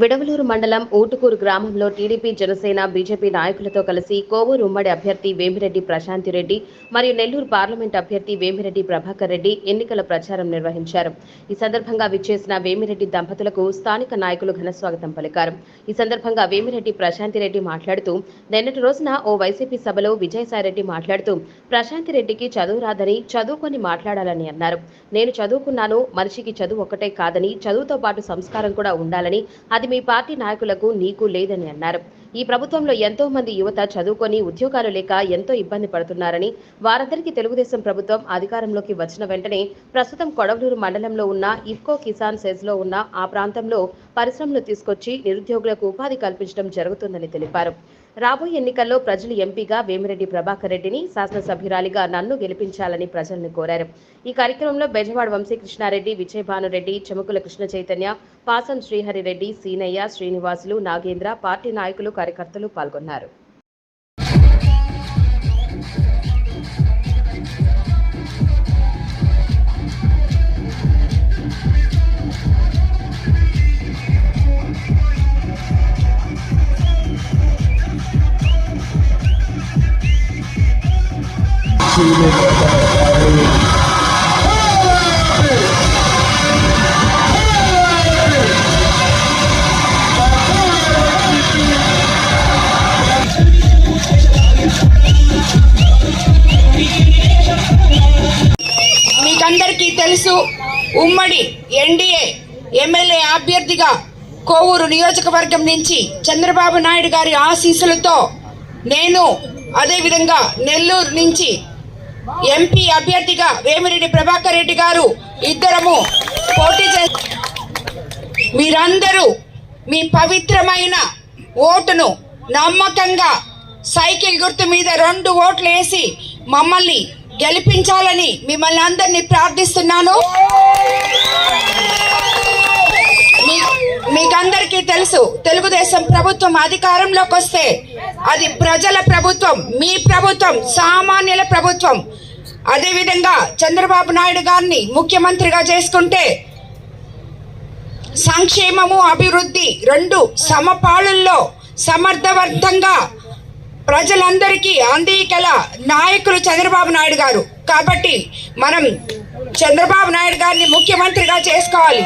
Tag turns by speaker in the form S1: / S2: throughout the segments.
S1: విడవలూరు మండలం ఊటుకూరు గ్రామంలో TDP Janasena BJP నాయకులతో కలిసి కోవూరు ఉమ్మడి అభ్యర్థి వేమిరెడ్డి ప్రశాంతి రెడ్డి మరియు నెల్లూరు పార్లమెంట్ అభ్యర్థి వేమిరెడ్డి ప్రభాకర్ రెడ్డి ఎన్నికల ప్రచారం నిర్వహించారు. ఈ సందర్భంగా విచ్చేసిన వేమిరెడ్డి దంపతులకు స్థానిక నాయకులు ఘనస్వాగతం పలికారు. ఈ సందర్భంగా వేమిరెడ్డి ప్రశాంతి రెడ్డి మాట్లాడుతూ నిన్నటి రోజున ఓ వైసీపీ సభలో విజయసాయిరెడ్డి మాట్లాడుతూ ప్రశాంతిరెడ్డికి చదువు రాదని చదువుకొని మాట్లాడాలని అన్నారు. నేను చదువుకున్నాను మనిషికి చదువు ఒక్కటే కాదని చదువుతో పాటు సంస్కారం కూడా ఉండాలని అది మీ పార్టీ నాయకులకు నీకు లేదని అన్నారు. ఈ ప్రభుత్వంలో ఎంతో మంది యువత చదువుకొని ఉద్యోగాలు లేక ఎంతో ఇబ్బంది పడుతున్నారని వారందరికీ తెలుగుదేశం ప్రభుత్వం అధికారంలోకి వచ్చిన వెంటనే ప్రస్తుతం కొడవలూరు మండలంలో ఉన్న ఇఫ్కో కిసాన్ సెజ్లో ఉన్న ఆ ప్రాంతంలో పరిశ్రమలు తీసుకొచ్చి నిరుద్యోగులకు ఉపాధి కల్పించడం జరుగుతుందని తెలిపారు. రాబోయే ఎన్నికల్లో ప్రజలు ఎంపీగా వేమిరెడ్డి ప్రభాకర్ రెడ్డిని శాసనసభ్యురాలిగా నన్ను గెలిపించాలని ప్రజలను కోరారు. ఈ కార్యక్రమంలో బెజవాడ వంశీ కృష్ణారెడ్డి విజయభానురెడ్డి చెముకుల కృష్ణ చైతన్య పాసం శ్రీహరిరెడ్డి సీనయ్య శ్రీనివాసులు నాగేంద్ర పార్టీ నాయకులు కార్యకర్తలు పాల్గొన్నారు.
S2: ఉమ్మడి ఎన్డీఏ ఎమ్మెల్యే అభ్యర్థిగా కోవూరు నియోజకవర్గం నుంచి చంద్రబాబు నాయుడు గారి ఆశీస్సులతో నేను అదేవిధంగా నెల్లూరు నుంచి ఎంపీ అభ్యర్థిగా వేమిరెడ్డి ప్రభాకర్ రెడ్డి గారు ఇద్దరము పోటీ చే మీరందరూ మీ పవిత్రమైన ఓటును నమ్మకంగా సైకిల్ గుర్తు మీద రెండు ఓట్లు వేసి మమ్మల్ని గెలిపించాలని మిమ్మల్ని అందరినీ ప్రార్థిస్తున్నాను. మీ- మీకందరికీ తెలుసు తెలుగుదేశం ప్రభుత్వం అధికారంలోకి వస్తే అది ప్రజల ప్రభుత్వం మీ ప్రభుత్వం సామాన్యుల ప్రభుత్వం. అదేవిధంగా చంద్రబాబు నాయుడు గారిని ముఖ్యమంత్రిగా చేసుకుంటే సంక్షేమము అభివృద్ధి రెండు సమపాళుల్లో సమర్థవంతంగా ప్రజలందరికీ అందికల నాయకులు చంద్రబాబు నాయుడు గారు. కాబట్టి మనం చంద్రబాబు నాయుడు గారిని ముఖ్యమంత్రిగా చేసుకోవాలి.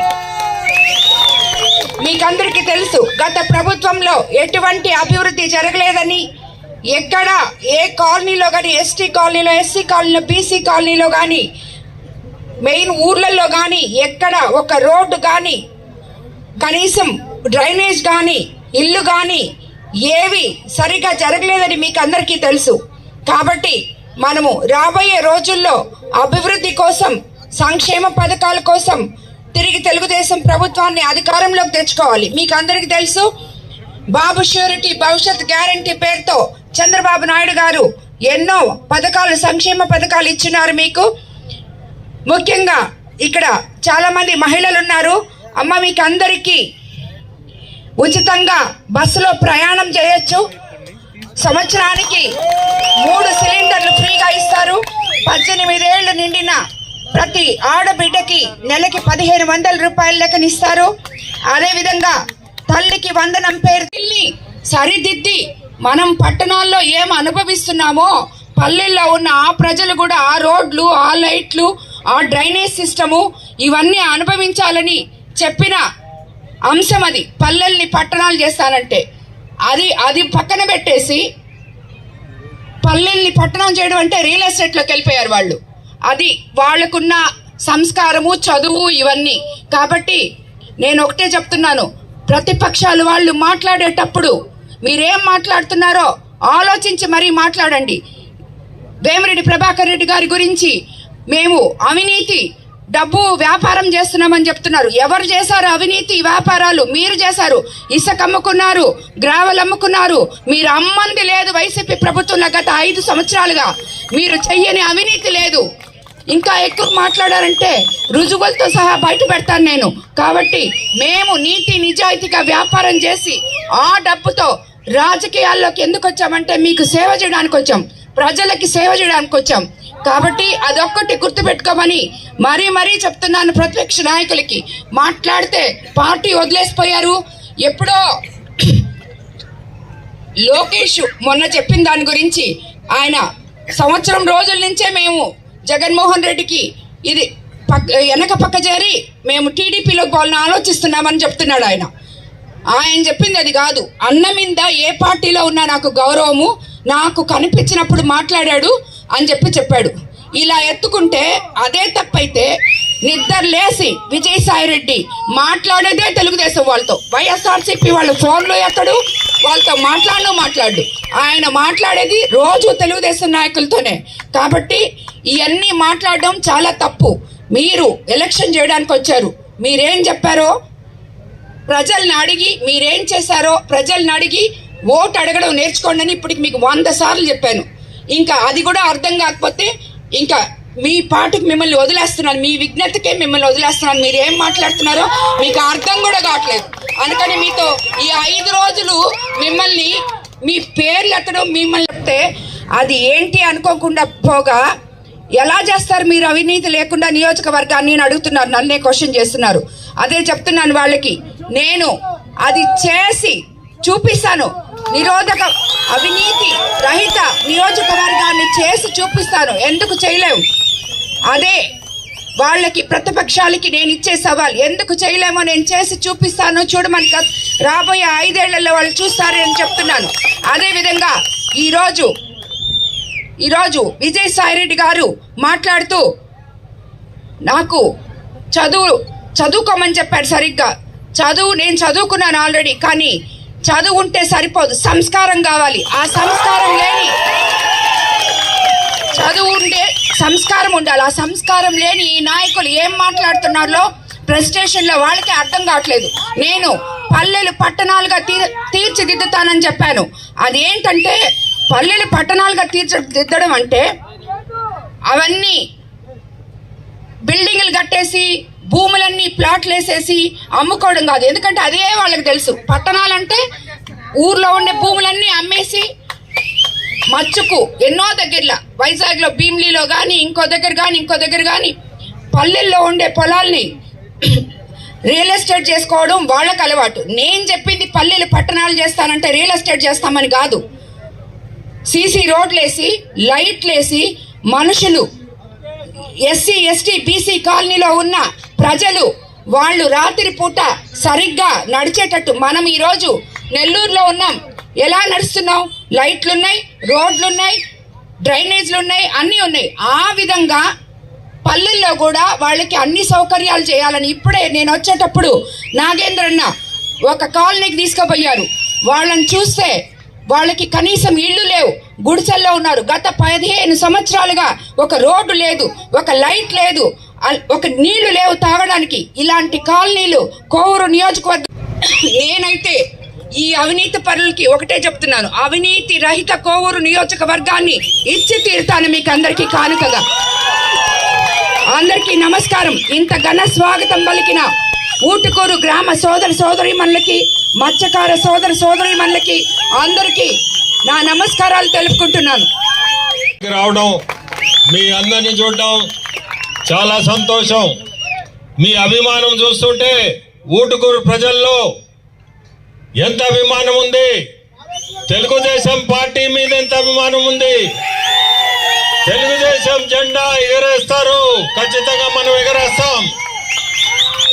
S2: మీకందరికీ తెలుసు గత ప్రభుత్వంలో ఎటువంటి అభివృద్ధి జరగలేదని ఎక్కడ ఏ కాలనీలో కానీ ఎస్టీ కాలనీలో ఎస్సీ కాలనీలో బీసీ కాలనీలో కానీ మెయిన్ ఊర్లలో కానీ ఎక్కడ ఒక రోడ్డు కానీ కనీసం డ్రైనేజ్ కానీ ఇల్లు కానీ ఏవి సరిగా జరగలేదని మీకు అందరికీ తెలుసు. కాబట్టి మనము రాబోయే రోజుల్లో అభివృద్ధి కోసం సంక్షేమ పథకాల కోసం తిరిగి తెలుగుదేశం ప్రభుత్వాన్ని అధికారంలోకి తెచ్చుకోవాలి. మీకు అందరికీ తెలుసు బాబు ష్యూరిటీ భవిష్యత్ గ్యారంటీ పేరుతో చంద్రబాబు నాయుడు గారు ఎన్నో పథకాలు సంక్షేమ పథకాలు ఇచ్చినారు మీకు. ముఖ్యంగా ఇక్కడ చాలామంది మహిళలు ఉన్నారు. అమ్మ మీకు అందరికీ ఉచితంగా బస్సులో ప్రయాణం చేయొచ్చు. సంవత్సరానికి మూడు సిలిండర్లు ఫ్రీగా ఇస్తారు. పద్దెనిమిదేళ్ళు నిండిన ప్రతి ఆడబిడ్డకి నెలకి పదిహేను వందల రూపాయల లెక్కన ఇస్తారు అదేవిధంగా తల్లికి వందనం పేరు తిల్లి సరిదిద్ది మనం పట్టణాల్లో ఏం అనుభవిస్తున్నామో పల్లెల్లో ఉన్న ఆ ప్రజలు కూడా ఆ రోడ్లు ఆ లైట్లు ఆ డ్రైనేజ్ సిస్టము ఇవన్నీ అనుభవించాలని చెప్పిన అంశం అది. పల్లెల్ని పట్టణాలు చేస్తానంటే. అది అది పక్కన పెట్టేసి పల్లెల్ని పట్టణం చేయడం అంటే రియల్ ఎస్టేట్లోకి వెళ్ళిపోయారు వాళ్ళు. అది వాళ్ళకున్న సంస్కారము చదువు ఇవన్నీ. కాబట్టి నేను ఒకటే చెప్తున్నాను. ప్రతిపక్షాలు వాళ్ళు మాట్లాడేటప్పుడు మీరేం మాట్లాడుతున్నారో ఆలోచించి మరీ మాట్లాడండి. వేమిరెడ్డి ప్రభాకర్ రెడ్డి గారి గురించి మేము అవినీతి డబ్బు వ్యాపారం చేస్తున్నామని చెప్తున్నారు. ఎవరు చేశారు అవినీతి వ్యాపారాలు? మీరు చేశారు. ఇసుక అమ్ముకున్నారు గ్రావలు అమ్ముకున్నారు. మీరు అమ్మంది లేదు వైసీపీ ప్రభుత్వంలో గత ఐదు సంవత్సరాలుగా. మీరు చెయ్యని అవినీతి లేదు. ఇంకా ఎక్కువ మాట్లాడారంటే రుజువులతో సహా బయట పెడతాను నేను. కాబట్టి మేము నీతి నిజాయితీగా వ్యాపారం చేసి ఆ డబ్బుతో రాజకీయాల్లోకి ఎందుకు వచ్చామంటే మీకు సేవ చేయడానికి వచ్చాం. ప్రజలకి సేవ చేయడానికి వచ్చాం. కాబట్టి అదొక్కటి గుర్తుపెట్టుకోమని మరీ మరీ చెప్తున్నాను ప్రతిపక్ష నాయకులకి. మాట్లాడితే పార్టీ వదిలేసిపోయారు. ఎప్పుడో లోకేష్ మొన్న చెప్పిన దాని గురించి ఆయన సంవత్సరం రోజుల నుంచే మేము జగన్మోహన్ రెడ్డికి ఇది పక్క వెనక పక్క చేరి మేము టీడీపీలోకి వాళ్ళని ఆలోచిస్తున్నామని చెప్తున్నాడు ఆయన. ఆయన చెప్పింది అది కాదు. అన్న మీద ఏ పార్టీలో ఉన్నా నాకు గౌరవము. నాకు కనిపించినప్పుడు మాట్లాడాడు. అని చెప్పి చెప్పాడు. ఇలా ఎత్తుకుంటే అదే తప్పైతే నిద్ర లేసి విజయసాయి రెడ్డి మాట్లాడేదే తెలుగుదేశం వాళ్ళతో. వైఎస్ఆర్సీపీ వాళ్ళ ఫోన్లో ఎత్తడు వాళ్ళతో మాట్లాడను మాట్లాడు ఆయన మాట్లాడేది రోజు తెలుగుదేశం నాయకులతోనే. కాబట్టి ఇవన్నీ మాట్లాడడం చాలా తప్పు. మీరు ఎలక్షన్ చేయడానికి వచ్చారు. మీరేం చెప్పారో ప్రజల్ని అడిగి మీరేం చేశారో ప్రజల్ని అడిగి ఓటు అడగడం నేర్చుకోండి అని ఇప్పటికి మీకు వంద సార్లు చెప్పాను. ఇంకా అది కూడా అర్థం కాకపోతే ఇంకా మీ పాటకు మిమ్మల్ని వదిలేస్తున్నాను మీ విజ్ఞతకే మిమ్మల్ని వదిలేస్తున్నాను. మీరు ఏం మాట్లాడుతున్నారో మీకు అర్థం కూడా కావట్లేదు. అందుకని మీతో ఈ ఐదు రోజులు మిమ్మల్ని మీ పేర్లు ఎత్తడం మిమ్మల్ని చెప్తే అది ఏంటి అనుకోకుండా పోగా ఎలా చేస్తారు మీరు అవినీతి లేకుండా నియోజకవర్గాన్ని? నేను అడుగుతున్నారు నన్నే క్వశ్చన్ చేస్తున్నారు. అదే చెప్తున్నాను వాళ్ళకి. నేను అది చేసి చూపిస్తాను. నిరోధక అవినీతి రహిత నియోజకవర్గాన్ని చేసి చూపిస్తాను. ఎందుకు చేయలేము అదే వాళ్ళకి ప్రతిపక్షాలకి నేను ఇచ్చే సవాల్. ఎందుకు చేయలేమో నేను చేసి చూపిస్తాను. చూడమని రాబోయే ఐదేళ్ళలో వాళ్ళు చూస్తారని చెప్తున్నాను. అదేవిధంగా ఈరోజు ఈరోజు విజయసాయి రెడ్డి గారు మాట్లాడుతూ నాకు చదువు చదువుకోమని చెప్పాడు సరిగ్గా. చదువు నేను చదువుకున్నాను ఆల్రెడీ కానీ చదువు ఉంటే సరిపోదు. సంస్కారం కావాలి. ఆ సంస్కారం లేని చదువు ఉండే సంస్కారం ఉండాలి. ఆ సంస్కారం లేని ఈ నాయకులు ఏం మాట్లాడుతున్నారో ప్రెస్టేషన్లో వాళ్ళకి అర్థం కావట్లేదు. నేను పల్లెలు పట్టణాలుగా తీర్ తీర్చిదిద్దుతానని చెప్పాను. అదేంటంటే పల్లెలు పట్టణాలుగా తీర్చిదిద్దడం అంటే అవన్నీ బిల్డింగ్లు కట్టేసి భూములన్నీ ప్లాట్లు వేసేసి అమ్ముకోవడం కాదు. ఎందుకంటే అదే వాళ్ళకి తెలుసు. పట్టణాలంటే ఊర్లో ఉండే భూములన్నీ అమ్మేసి మచ్చుకు ఎన్నో దగ్గరలో. వైజాగ్లో భీమిలీలో కానీ ఇంకో దగ్గర కానీ ఇంకో దగ్గర కానీ పల్లెల్లో ఉండే పొలాల్ని రియల్ ఎస్టేట్ చేసుకోవడం వాళ్ళకి అలవాటు. నేను చెప్పింది పల్లెలు పట్టణాలు చేస్తానంటే రియల్ ఎస్టేట్ చేస్తామని కాదు. సీసీ రోడ్లేసి లైట్లేసి మనుషులు ఎస్సీ ఎస్టీ బీసీ కాలనీలో ఉన్న ప్రజలు వాళ్ళు రాత్రి పూట సరిగ్గా నడిచేటట్టు మనం ఈరోజు నెల్లూరులో ఉన్నాం. ఎలా నడుస్తున్నాం లైట్లున్నాయి రోడ్లున్నాయి డ్రైనేజ్లున్నాయి అన్నీ ఉన్నాయి. ఆ విధంగా పల్లెల్లో కూడా వాళ్ళకి అన్ని సౌకర్యాలు చేయాలని ఇప్పుడే నేను వచ్చేటప్పుడు నాగేంద్రన్న ఒక కాలనీకి తీసుకుపోయారు. వాళ్ళని చూస్తే వాళ్ళకి కనీసం ఇళ్ళు లేవు గుడిసెల్లో ఉన్నారు. గత పదిహేను సంవత్సరాలుగా ఒక రోడ్డు లేదు ఒక లైట్ లేదు. ఒక నీళ్ళు లేవు తాగడానికి. ఇలాంటి కాలనీలు కోవూరు నియోజకవర్గం నేనైతే ఈ అవినీతి పరులకి ఒకటే చెప్తున్నాను. అవినీతి రహిత కోవూరు నియోజకవర్గాన్ని ఇచ్చి తీరుతాను మీకు అందరికీ కానుకగా. అందరికీ నమస్కారం. ఇంత ఘన స్వాగతం పలికిన ఊటుకూరు గ్రామ సోదర సోదరి మనలకి మత్స్యకార సోదర సోదరి మనలకి అందరికీ నా నమస్కారాలు తెలుపుకుంటున్నాను.
S3: రావడం మీ అందరిని చూడడం చాలా సంతోషం. మీ అభిమానం చూస్తుంటే ఊటుకూరు ప్రజల్లో ఎంత అభిమానం ఉంది? తెలుగుదేశం పార్టీ మీద ఎంత అభిమానం ఉంది? తెలుగుదేశం జెండా ఎగరేస్తారు. ఖచ్చితంగా మనం ఎగరేస్తాం.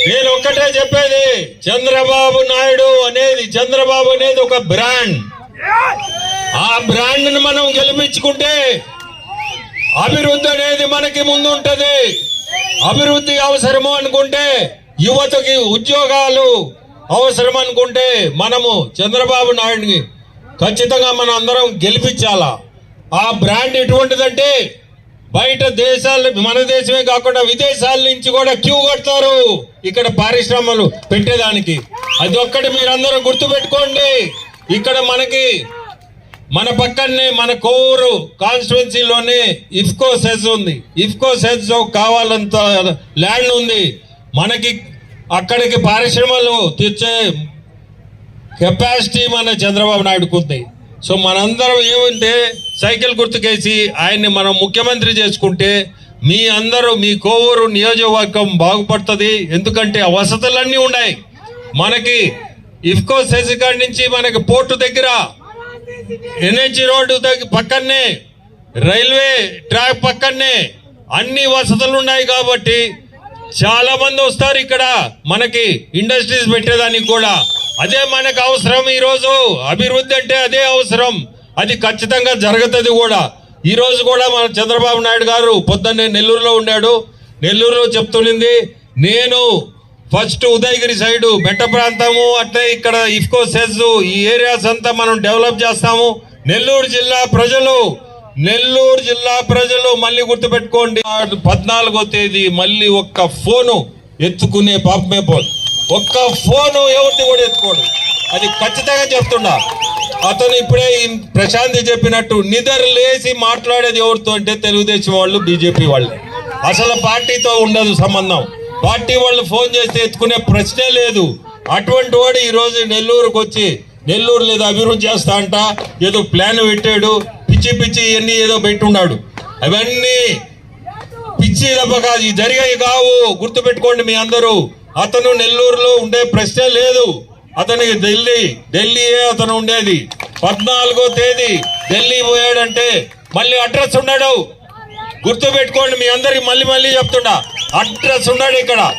S3: నేను ఒక్కటే చెప్పేది చంద్రబాబు నాయుడు అనేది చంద్రబాబు అనేది ఒక బ్రాండ్. ఆ బ్రాండ్ను మనం గెలిపించుకుంటే అభివృద్ధి అనేది మనకి ముందుంటది. అభివృద్ధి అవసరము అనుకుంటే యువతకి ఉద్యోగాలు అవసరం అనుకుంటే మనము చంద్రబాబు నాయుడిని ఖచ్చితంగా మనం అందరం గెలిపించాలా? ఆ బ్రాండ్ ఎటువంటిదంటే బయట దేశాలు మన దేశమే కాకుండా విదేశాల నుంచి కూడా క్యూ కడతారు ఇక్కడ పారిశ్రమలు పెట్టేదానికి. అది ఒక్కటి మీరందరూ గుర్తుపెట్టుకోండి. ఇక్కడ మనకి మన పక్కనే మన కోరు కాన్స్టిట్యున్సీలోనే ఇఫ్కో సెజ్ ఉంది. ఇఫ్కో సెజ్ కావాలంత ల్యాండ్ ఉంది. మనకి అక్కడికి పారిశ్రమలు తెచ్చే కెపాసిటీ మన చంద్రబాబు నాయుడుకు ఉంది. సో మనందరం ఏమంటే సైకిల్ గుర్తుకేసి ఆయన్ని మనం ముఖ్యమంత్రి చేసుకుంటే మీ అందరూ మీ కోవూరు నియోజకవర్గం బాగుపడుతుంది. ఎందుకంటే ఆ వసతులన్నీ ఉన్నాయి. మనకి ఇఫ్కో సెసికాడ్ నుంచి మనకి పోర్టు దగ్గర ఎన్హెచ్ రోడ్డు దగ్గర పక్కనే రైల్వే ట్రాక్ పక్కనే అన్ని వసతులు ఉన్నాయి కాబట్టి చాలా మంది వస్తారు ఇక్కడ మనకి ఇండస్ట్రీస్ పెట్టేదానికి కూడా. అదే మనకు అవసరం ఈరోజు. అభివృద్ధి అంటే అదే అవసరం. అది ఖచ్చితంగా జరుగుతుంది కూడా. ఈరోజు కూడా మన చంద్రబాబు నాయుడు గారు పొద్దున్నే నెల్లూరులో ఉన్నాడు. నెల్లూరులో చెప్తున్నది నేను ఫస్ట్ ఉదయగిరి సైడు మెట్ట ప్రాంతము అట్లే ఇక్కడ ఇఫ్కో సెజ్ ఈ ఏరియాస్ అంతా మనం డెవలప్ చేస్తాము. నెల్లూరు జిల్లా ప్రజలు నెల్లూరు జిల్లా ప్రజలు మళ్ళీ గుర్తుపెట్టుకోండి. పద్నాలుగో తేదీ మళ్ళీ ఒక్క ఫోను ఎత్తుకునే పాపమే పోదు. ఒక్క ఫోను ఎవరిని కూడా ఎత్తుకోడు. అది ఖచ్చితంగా చెప్తున్నా. అతను ఇప్పుడే ప్రశాంతి చెప్పినట్టు నిద్ర లేసి మాట్లాడేది ఎవరితో అంటే తెలుగుదేశం వాళ్ళు బీజేపీ వాళ్ళు. అసలు పార్టీతో ఉండదు సంబంధం. పార్టీ వాళ్ళు ఫోన్ చేస్తే ఎత్తుకునే ప్రశ్నే లేదు. అటువంటి వాడు ఈరోజు నెల్లూరుకు వచ్చి నెల్లూరు లేదా అభివృద్ధి చేస్తా అంట ఏదో ప్లాన్ పెట్టాడు పిచ్చి పిచ్చి ఇవన్నీ ఏదో పెట్టున్నాడు అవన్నీ పిచ్చి దెబ్బ కాదు జరిగాయి కావు. గుర్తుపెట్టుకోండి మీ అందరూ అతను నెల్లూరులో ఉండే ప్రశ్నే లేదు. అతనికి ఢిల్లీ ఢిల్లీయే అతను ఉండేది. పద్నాలుగో తేదీ ఢిల్లీ పోయాడంటే మళ్ళీ అడ్రస్ ఉన్నాడు గుర్తు పెట్టుకోండి మీ అందరికి మళ్ళీ మళ్ళీ చెప్తుండా అడ్రస్ ఉన్నాడు ఇక్కడ.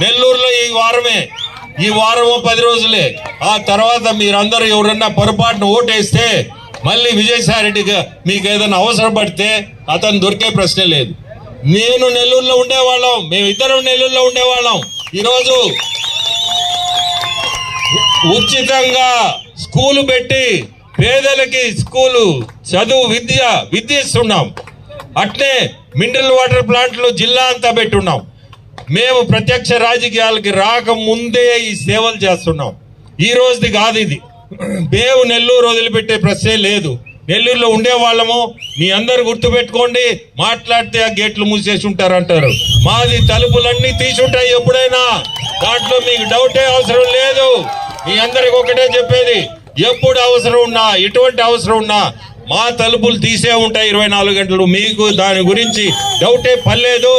S3: నెల్లూరులో ఈ వారమే. ఈ వారము పది రోజులే. ఆ తర్వాత మీరందరూ ఎవరన్నా పొరపాటున ఓటేస్తే మళ్ళీ విజయసాయి రెడ్డికి మీకు ఏదైనా అవసరం పడితే అతను దొరికే ప్రశ్నే లేదు. నేను నెల్లూరులో ఉండేవాళ్ళం. మేమిద్దరం నెల్లూరులో ఉండేవాళ్ళం. ఈరోజు ఉచితంగా స్కూలు పెట్టి పేదలకి స్కూలు చదువు విద్య విద్య ఇస్తున్నాం. అట్లే మినరల్ వాటర్ ప్లాంట్లు జిల్లా అంతా పెట్టున్నాం. మేము ప్రత్యక్ష రాజకీయాలకి రాకముందే ఈ సేవలు చేస్తున్నాం. ఈ రోజుది కాదు ఇది. మేము నెల్లూరు వదిలిపెట్టే ప్రశ్నే లేదు. నెల్లూరులో ఉండేవాళ్ళము. మీ అందరు గుర్తుపెట్టుకోండి మాట్లాడితే ఆ గేట్లు మూసేసి ఉంటారు అంటారు మాది తలుపులన్నీ తీసుంటాయి ఎప్పుడైనా. దాంట్లో మీకు డౌటే అవసరం లేదు. మీ అందరికి ఒకటే చెప్పేది ఎప్పుడు అవసరం ఉన్నా ఎటువంటి అవసరం ఉన్నా మా తలుపులు తీసే ఉంటాయి ఇరవై నాలుగు గంటలు. మీకు దాని గురించి డౌటే పర్లేదు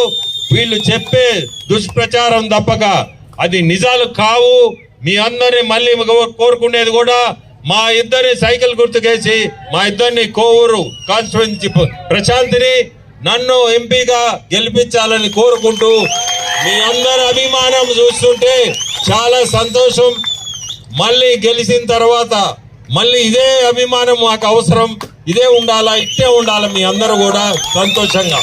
S3: వీళ్ళు చెప్పే దుష్ప్రచారం తప్పక. అది నిజాలు కావు. మీ అందరిని మళ్ళీ కోరుకునేది కూడా మా ఇద్దరిని సైకిల్ గుర్తుకేసి మా ఇద్దరిని కోవూరు కాన్స్టిట్యున్సీ ప్రశాంతిని నన్ను ఎంపీగా గెలిపించాలని కోరుకుంటూ మీ అందరి అభిమానం చూస్తుంటే చాలా సంతోషం. మళ్ళీ గెలిచిన తర్వాత మళ్ళీ ఇదే అభిమానం మాకు అవసరం. ఇదే ఉండాలా ఇట్టే ఉండాలి మీ అందరూ కూడా సంతోషంగా.